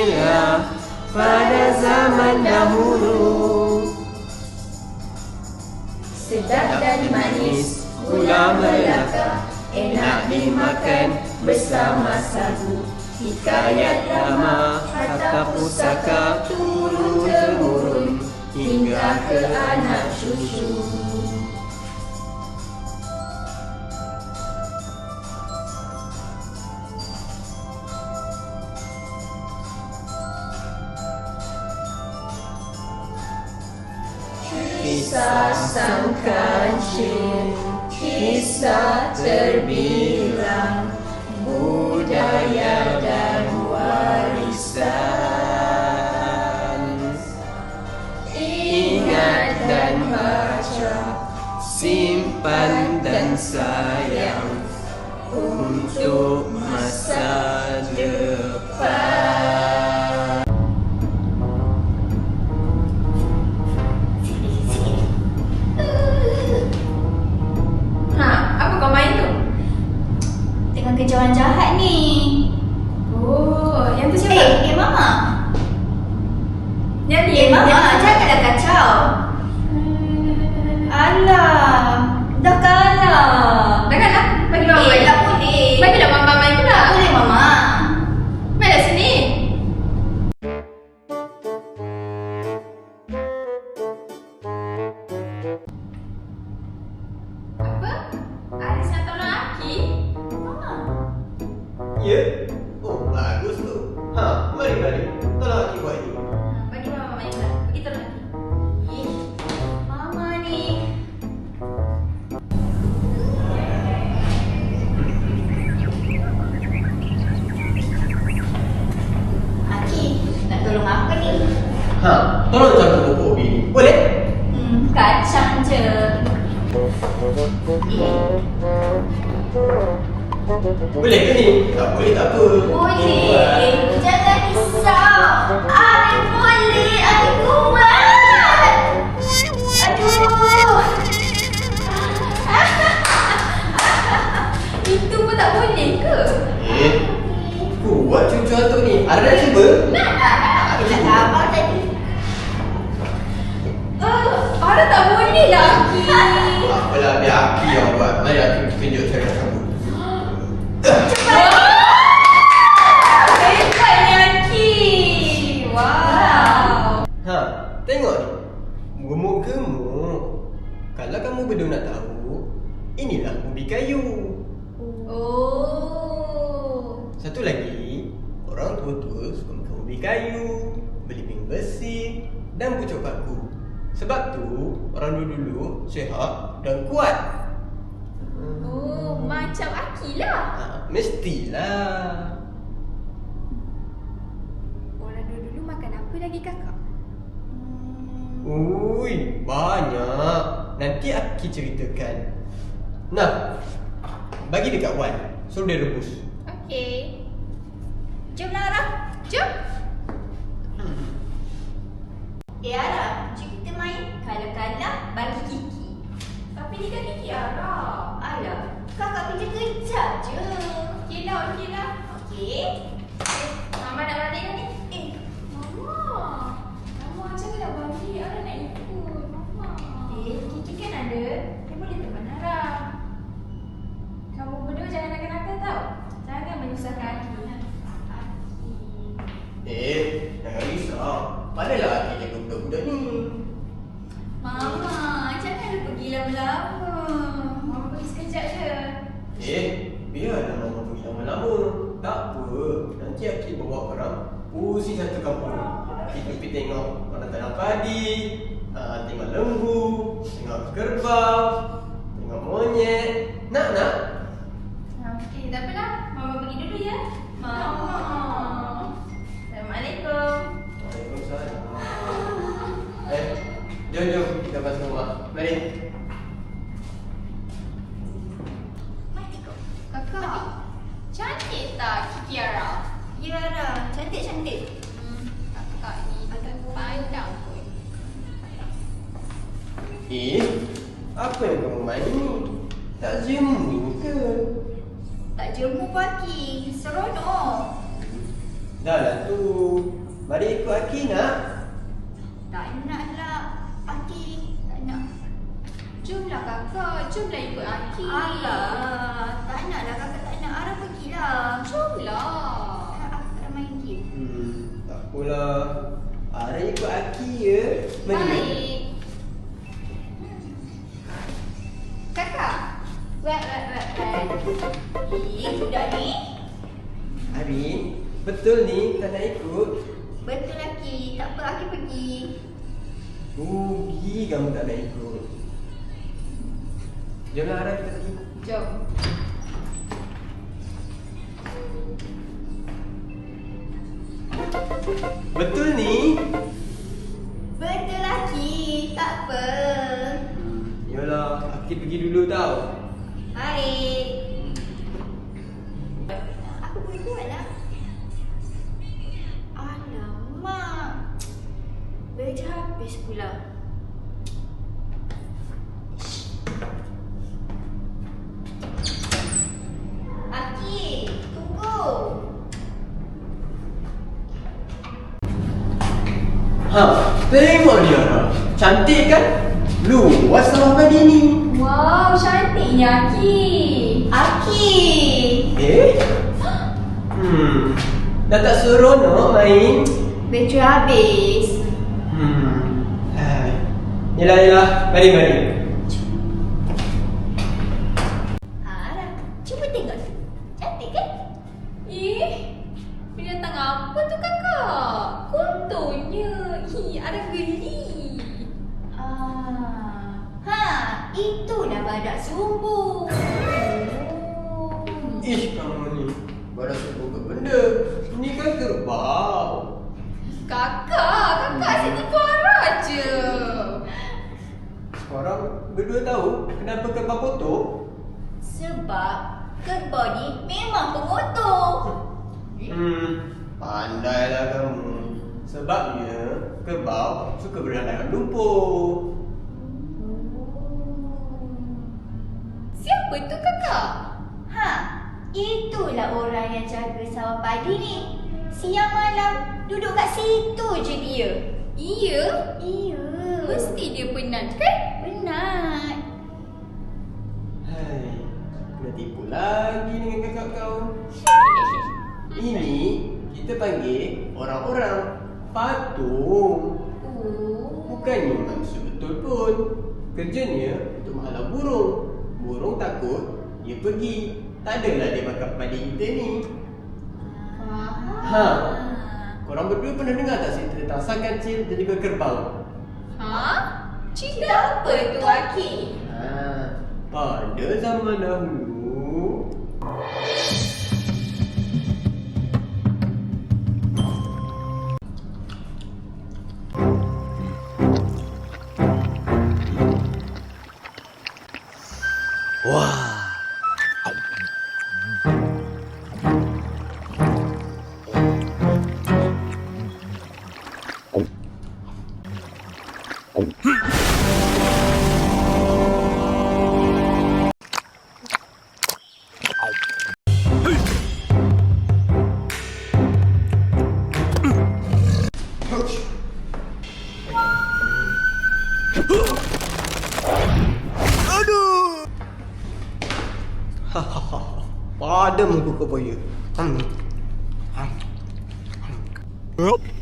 inilah pada zaman dahulu. Sedap dan manis, gula melaka, enak dimakan bersama sagu. Hikayat lama, harta pusaka turun-temurun hingga ke anak cucu. Kisah sang kancil, kisah terbilang, budaya dan warisan. Ingat dan baca, simpan dan sayang untuk Satu lagi, orang tua-tua suka ubi kayu, beli ping besi dan pucuk paku. Sebab tu, orang dulu-dulu sihat dan kuat. Oh, macam Aki lah. Ha, mestilah. Orang dulu-dulu makan apa lagi kakak? Ui, banyak. Nanti Aki ceritakan. Nah, bagi dekat Wan. Suruh dia rebus. Okey. Jom Lara. Jom. Eh Ara, jom kita main. Kalau kalah, bagi Kiki. Tapi ni kan Kiki Ara. Alah, kakak kerja kejap je. Okey lah, okey Kita tengok orang tanam padi, Mari, mari. Kakak. Wet, wet, wet, wet. Eh, sudah ni. Arin, betul ni tak nak ikut? Betul Aki. Tak apa, Aki pergi. Rugi kamu tak nak ikut. Habis pula. Aki, tunggu. Ha, tengok dia Ara. Cantik kan? Luas sawah padi ni. Wow, cantiknya Aki. Aki. Eh? Hmm. Dah tak seronok main? Baju habis. Hmm. Yelah, yelah. Mari, mari. Ara, cuba tengok tu. Cantik kan? Ih, binatang apa tu kakak? Kontonya. Ih, ada geli. Ah. Ha, itulah badak sumbu. Oh. Ish, kamu ni. Baru sebut ke benda. Ni kan kerbau. Kakak, kakak asyik tipu arah je. Korang berdua tahu kenapa kerbau kotor? Sebab kerbau ni memang pengotor. Hmm, pandailah kamu. Sebabnya kerbau suka berenang dalam lumpur. Siapa tu kakak? Ha, itulah orang yang jaga sawah padi ni. Siang malam duduk kat situ je dia. Iya, Iya. mesti dia penat kan? Penat. Hai, kena tipu lagi dengan kakak kau. Ini kita panggil orang-orang patung. Oh. Bukannya manusia betul pun. Kerjanya untuk menghalau burung. Burung takut, dia pergi. Tak adalah dia makan padi kita ni. Ha. Korang berdua pernah dengar tak cerita tentang sang kancil dan juga kerbau? Ha? Cerita apa tu Aki? Ha. Pada zaman dahulu, pada muka kau boya. Hmm. Hmm. Tolong!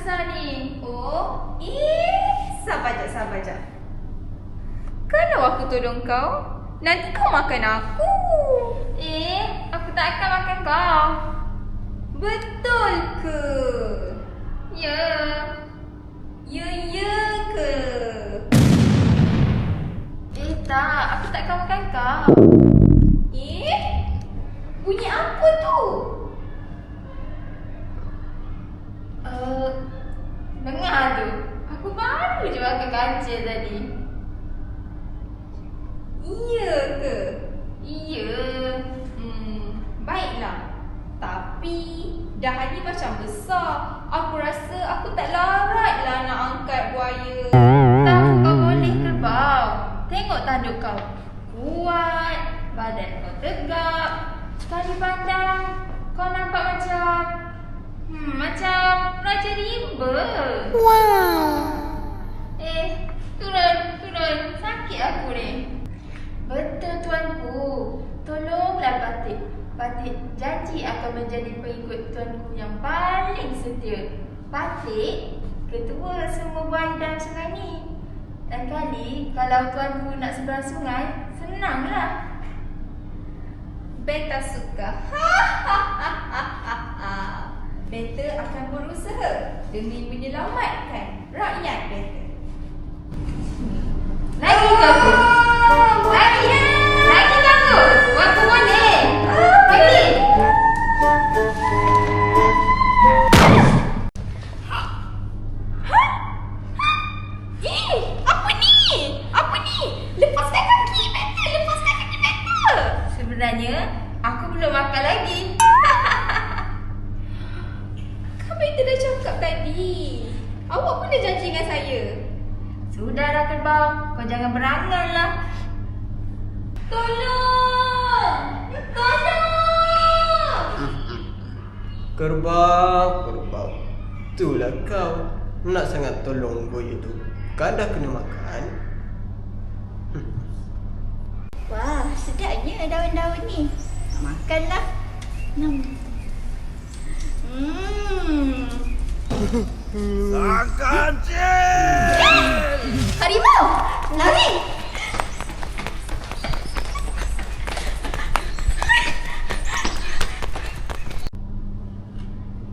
Besar ni. Oh, eh, sabar jap, sabar jap. Kalau aku tolong kau, nanti kau makan aku. Eh, aku tak akan makan kau. Betul ke? Ya. Ya, ya ke? Eh, tak. Aku tak akan makan kau. Eh, bunyi apa tu? Uh, dengar tu. Aku baru je makan kancil tadi. Iya ke? Iya. Hmm, baiklah. Tapi dah ni macam besar. Aku rasa aku tak larat lah nak angkat buaya. Tak, kau boleh kerbau. Tengok tanduk kau. Kuat. Badan kau tegak. Sekali pandang, kau nampak macam... Hmm, macam Raja Rimba. Eh, turun, turun. Sakit aku ni. Betul tuanku. Tolonglah Patik. Patik janji akan menjadi pengikut tuanku yang paling setia. Patik, ketua semua buaya dalam sungai ni. Dan kali kalau tuanku nak seberang sungai, senanglah. Beta suka. Beta akan berusaha demi menyelamatkan rakyat Beta. Itulah kau. Nak sangat tolong buaya tu. Kan dah kena makan. Wah, sedapnya daun-daun ni. Nak makanlah. Nam. Hmm. Harimau! Lari!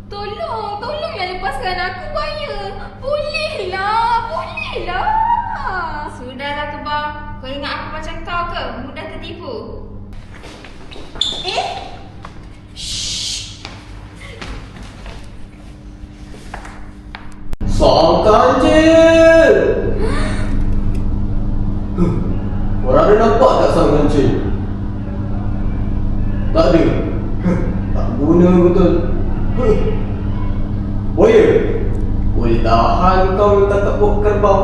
Tolong, tolonglah lepaskan aku buaya. Bolehlah, bolehlah. Sudahlah kerbau, kau ingat aku macam kau ke? Mudah tertipu. Eh? Sang kancil! Huh, Korang ada nampak tak sang kancil? Tak ada? Huh, Tak guna betul. Huh. Buaya! Boleh tahan kau yang tangkap buah kerbau.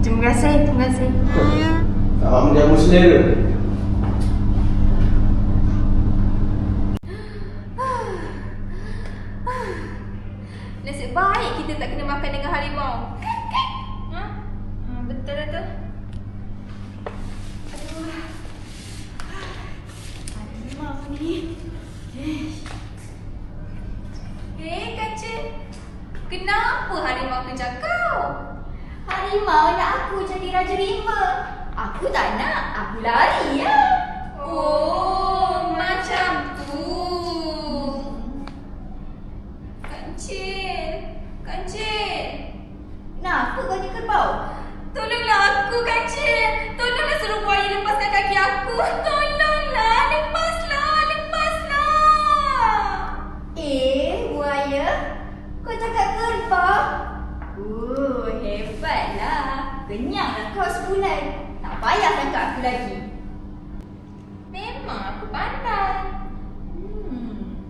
Terima kasih. Tak menjamu selera. Nasib baik kita tak kena makan dengan harimau. Ha? Ha, betul lah tu. Aduh. Harimau ni. Eh, kacil. Kenapa harimau kejar kau? Harimau nak aku jadi raja rimba. Aku tak nak. Aku lari ya. Oh, macam tu. Kancil. Kancil. Kenapa kau ni kerbau? Tolonglah aku, Kancil. Tolonglah suruh buaya lepaskan kaki aku. Tolonglah. Lepaslah. Lepaslah. Eh, buaya. Kau cakap kerbau? Kenyanglah kau sebulan. Tak payah tangkap aku lagi. Memang aku pandai. Hmm.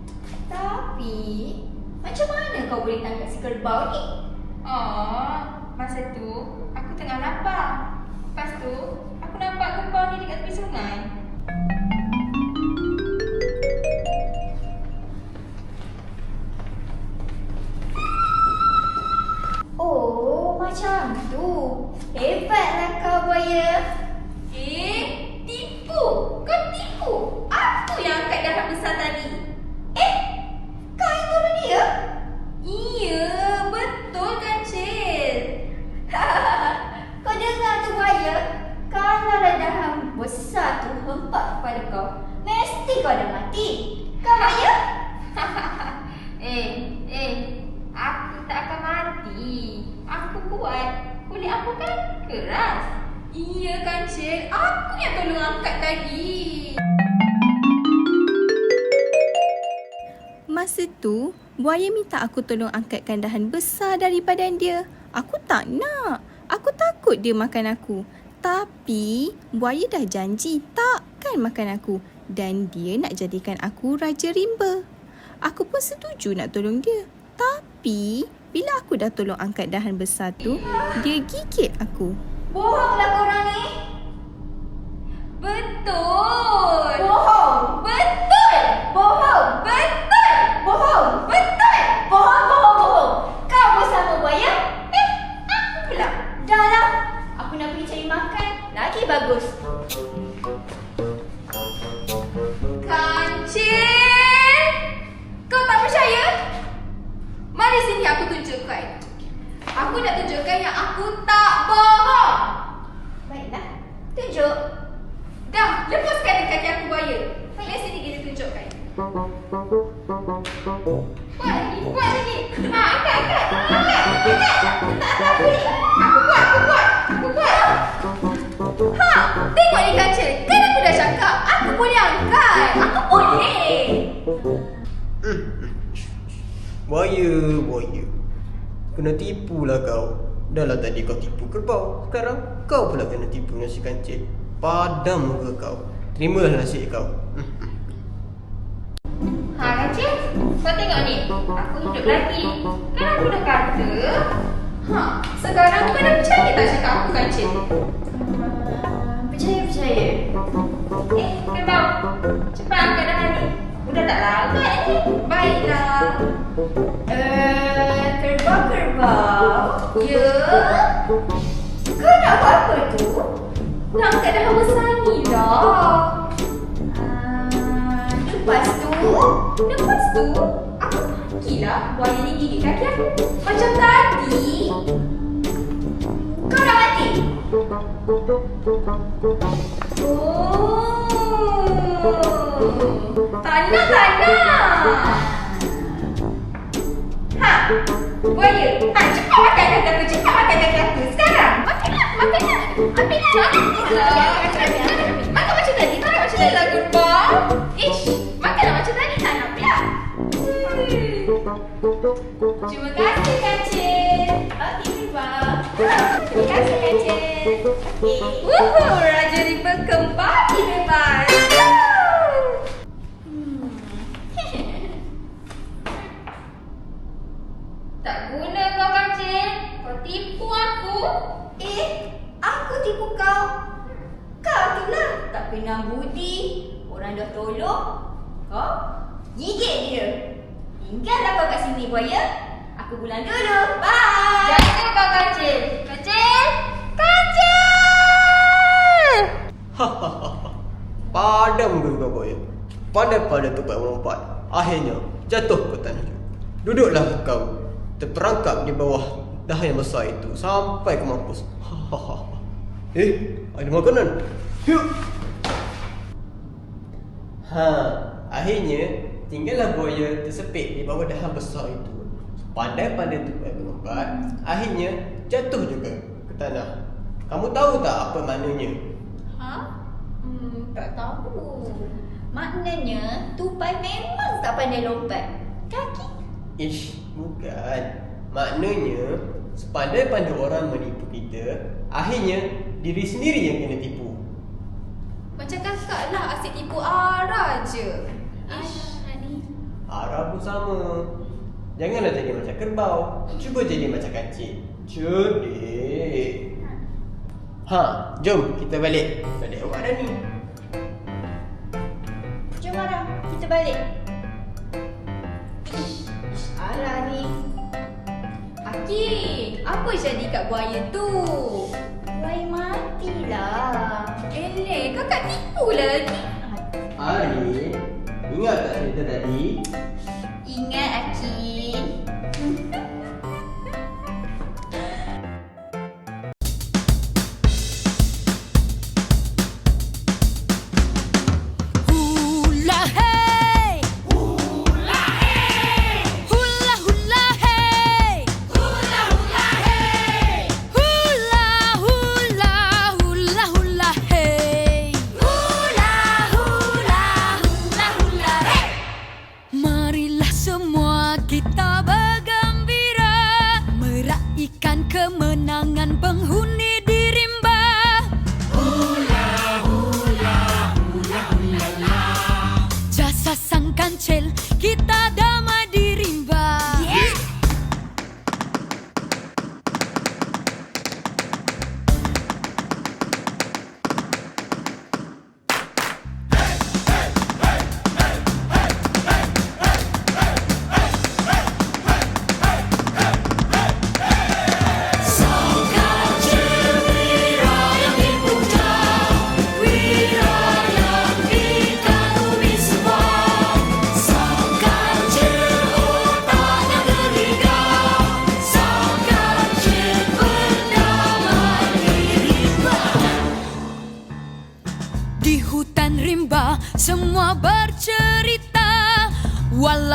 Tapi, macam mana kau boleh tangkap si kerbau ni? Oh, masa tu aku tengah lapar. Lepas tu, aku nampak kerbau ni dekat tepi sungai. here. Tadi. Masa tu, buaya minta aku tolong angkat kandahan besar daripada dia. Aku tak nak. Aku takut dia makan aku. Tapi, buaya dah janji takkan makan aku. Dan dia nak jadikan aku Raja Rimba. Aku pun setuju nak tolong dia. Tapi, bila aku dah tolong angkat dahan besar tu, dia gigit aku. Bohonglah korang ni. Betul. Bohong. Betul. Buaya, buaya. Kena tipu lah kau. Dah lah tadi kau tipu kerbau. Sekarang kau pula kena tipu dengan si kancil. Padam muka kau. Terimalah nasib kau. Ha, Kancil. Kau tengok ni. Aku hidup lagi. Kan aku dah kata. Ha, sekarang kau dah percaya tak cakap aku Kancil? Uh, percaya, percaya. Eh, kerbau. Cepat angkat dahan ni. Udah tak lambat ni. Baiklah. Eh, kerbau-kerbau. Ya. Kau nak buat apa tu? Nak angkat dahan besar ni lah. Lepas tu, Lepas tu, aku pagilah buaya ni gigit kaki aku. Macam tadi. kau dah mati. Oh. Tak nak. Ha, buaya. Ha, cepat makan kaki aku. Cepat makan kaki aku. Sekarang. Makan lah, makan lah. Ambil lah. Ambil lah. Makan macam tadi. Makan macam tadi. Lagu kau. Ish, makanlah macam tadi. Tak nak pula. Terima kasih, Kacil. Okey, kerbau. Terima kasih, Kacil. Okey. Wuhu, Raja Riba kembali bebas. Duduklah kau terperangkap di bawah dahan yang besar itu sampai ke mampus. eh, ada makanan. Yuk. Ha, akhirnya tinggallah buaya tersepit di bawah dahan besar itu. Pandai-pandai tempat melompat, akhirnya jatuh juga ke tanah. Kamu tahu tak apa maknanya? Ha? Hmm, tak tahu. Maknanya tupai memang tak pandai lompat. Kaki Ish, bukan. Maknanya, sepandai-pandai orang menipu kita, akhirnya diri sendiri yang kena tipu. Macam kakak lah asyik tipu arah je. Ish, ni. Arah pun sama. Janganlah jadi macam kerbau. Cuba jadi macam kancil. Cerdik. Ha, jom kita balik. Balik awak dah ni. Jom Ara, kita balik. Aki, apa jadi kat buaya tu? Buaya matilah. Eleh, kakak tipu lagi. Ari, ingat tak cerita tadi?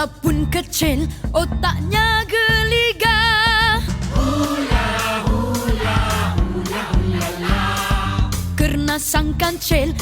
Walaupun kecil otaknya geligah Kerana sang kancil semua aman bahagia